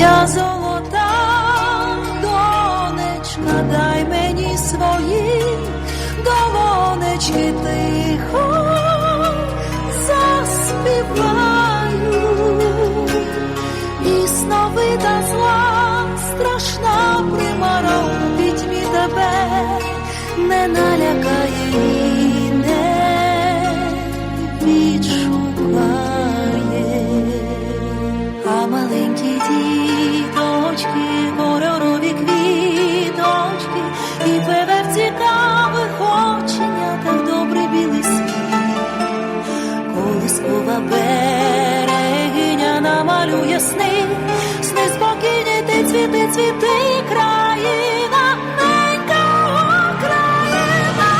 Моя золота донечка, дай мені свої долонечки тихо заспіваю. І сновида зла, страшна примара у пітьмі тебе не налякає Колискова берегиня намалює сни, сни спокійні, ти цвіти, цвіти, країна, ненька Україна.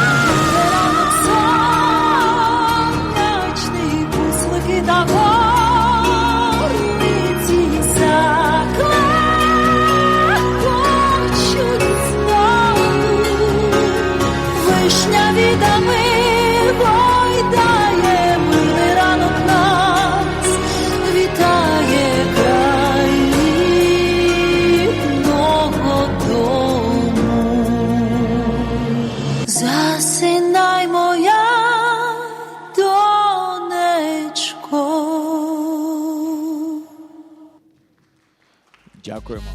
Ранок сонячний, буслики та Giacomo.